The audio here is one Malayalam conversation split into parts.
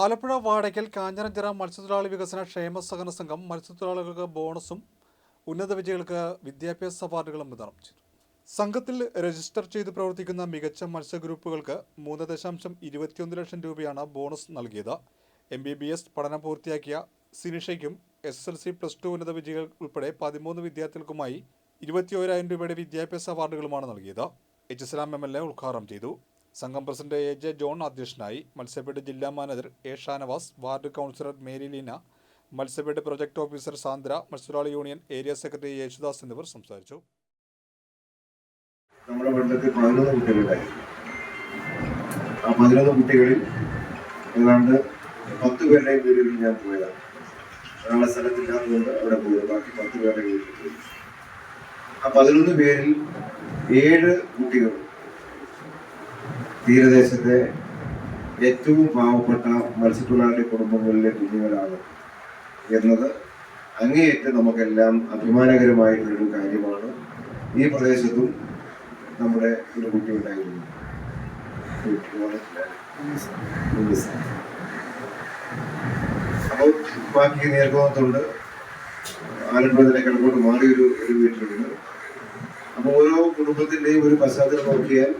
ആലപ്പുഴ വാടയ്ക്കൽ കാഞ്ഞിരഞ്ചിറ മത്സ്യത്തൊഴിലാളി വികസന ക്ഷേമ സഹകരണ സംഘം മത്സ്യത്തൊഴിലാളികൾക്ക് ബോണസും ഉന്നത വിജയികൾക്ക് വിദ്യാഭ്യാസ അവാർഡുകളും വിതരണം ചെയ്തു. സംഘത്തിൽ രജിസ്റ്റർ ചെയ്ത് പ്രവർത്തിക്കുന്ന മികച്ച മത്സ്യ ഗ്രൂപ്പുകൾക്ക് മൂന്ന് ദശാംശം ഇരുപത്തിയൊന്ന് ലക്ഷം രൂപയാണ് ബോണസ് നൽകിയത്. എം ബി ബി എസ് പഠനം പൂർത്തിയാക്കിയ സിനിഷയ്ക്കും S L C plus two ഉന്നത വിജയികൾ ഉൾപ്പെടെ പതിമൂന്ന് വിദ്യാർത്ഥികൾക്കുമായി ഇരുപത്തിയോരായിരം രൂപയുടെ വിദ്യാഭ്യാസ അവാർഡുകളുമാണ് നൽകിയത്. H Islam M L A ഉദ്ഘാടനം ചെയ്തു. സംഘം പ്രസിഡന്റ് എ ജെ ജോൺ അധ്യക്ഷനായി മത്സ്യഫെഡ് ജില്ലാ manager A Shanavas ward councillor Mary Leena Matsyafed project officer Sandra മത്സ്യത്തൊഴിലാളി യൂണിയൻ ഏരിയ സെക്രട്ടറി യേശുദാസ് എന്നിവർ സംസാരിച്ചു. നമ്മുടെ വെള്ളത്തിൽ പതിനൊന്ന് കുട്ടികളുണ്ടായി ആ പതിനൊന്ന് കുട്ടികളിൽ ഏതാണ്ട് പത്ത് പേരുടെയും വീടുകളിൽ ഞാൻ പോയതാണ്. ഒരാളെ സ്ഥലത്തില്ലാത്തതുകൊണ്ട് അവിടെ പോയത് ബാക്കി പത്ത് പേരുടെ വീട്ടിൽ പോയി. ആ പതിനൊന്ന് പേരിൽ ഏഴ് കുട്ടികൾ തീരദേശത്തെ ഏറ്റവും പാവപ്പെട്ട മത്സ്യത്തൊഴിലാളി കുടുംബങ്ങളിലെ കുഞ്ഞുങ്ങളാണ് എന്നത്. അങ്ങേയറ്റം നമുക്കെല്ലാം അഭിമാനകരമായിട്ടുള്ളൊരു കാര്യമാണ്. ഈ പ്രദേശത്തും നമ്മുടെ ഒരു കുട്ടി ഉണ്ടായിരുന്നു. അപ്പോൾ ബാക്കി നേർക്കോത്തുണ്ട് ആലപ്പുഴത്തിലെ കിഴക്കോട്ട് മാറിയൊരു ഒരു വീട്ടിലുണ്ട്. അപ്പോൾ ഓരോ കുടുംബത്തിന്റെയും ഒരു പശ്ചാത്തലം നോക്കിയാൽ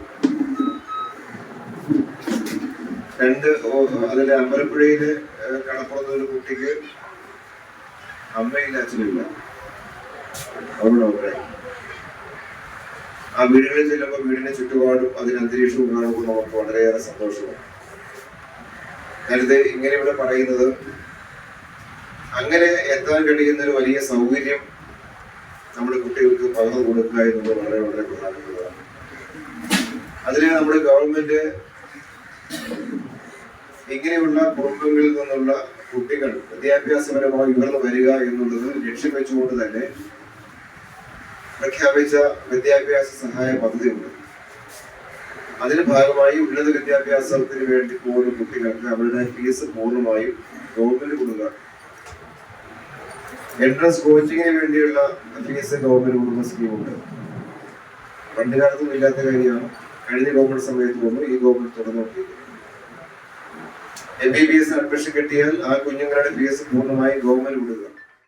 രണ്ട് അതിൽ അമ്പലപ്പുഴയിൽ കടപ്പുറത്ത് ഒരു കുട്ടിക്ക് അമ്മയില്ല അച്ഛനില്ല. അവിടെ ആ വീടുകളിൽ ചെല്ലുമ്പോൾ വീടിന്റെ ചുറ്റുപാടും അതിന് അന്തരീക്ഷവും കാണുമ്പോൾ നമുക്ക് വളരെയേറെ സന്തോഷമാണ്. ഞാനിത് ഇങ്ങനെ ഇവിടെ പറയുന്നത് അങ്ങനെ എത്താൻ കഴിയുന്ന ഒരു വലിയ സൗകര്യം നമ്മുടെ കുട്ടികൾക്ക് പകർന്നു കൊടുക്കുക എന്നുള്ളത് വളരെ വളരെ പ്രധാനപ്പെട്ടതാണ്. അതിന് നമ്മുടെ ഗവൺമെന്റ് ഇങ്ങനെയുള്ള കുടുംബങ്ങളിൽ നിന്നുള്ള കുട്ടികൾ വിദ്യാഭ്യാസപരമായി ഉയർന്നു വരിക എന്നുള്ളത് ലക്ഷ്യം വെച്ചുകൊണ്ട് തന്നെ പ്രഖ്യാപിച്ച വിദ്യാഭ്യാസ സഹായ പദ്ധതിയുണ്ട് അതിന്റെ ഭാഗമായി ഉന്നത വിദ്യാഭ്യാസത്തിന് വേണ്ടി പോകുന്ന കുട്ടികൾക്ക് അവരുടെ ഫീസ് പൂർണമായും ഗവൺമെന്റ് കൊടുക്കുക. എൻട്രൻസ് കോച്ചിങ്ങിന് വേണ്ടിയുള്ള ഫീസ് ഗവൺമെന്റ് കൊടുക്കുന്ന സ്കീമുണ്ട്. പണ്ട് കാലത്തൊന്നും ഇല്ലാത്ത കാര്യമാണ്. കഴിഞ്ഞ ഗവൺമെന്റ് സമയത്ത് പോകുമ്പോൾ ഈ government തുറന്നുകൊണ്ടിരിക്കുന്നു M B B S admission കിട്ടിയാൽ ആ കുഞ്ഞുങ്ങളുടെ ഫീസ് പൂർണമായും ഗവൺമെന്റ് കൊടുക്കുക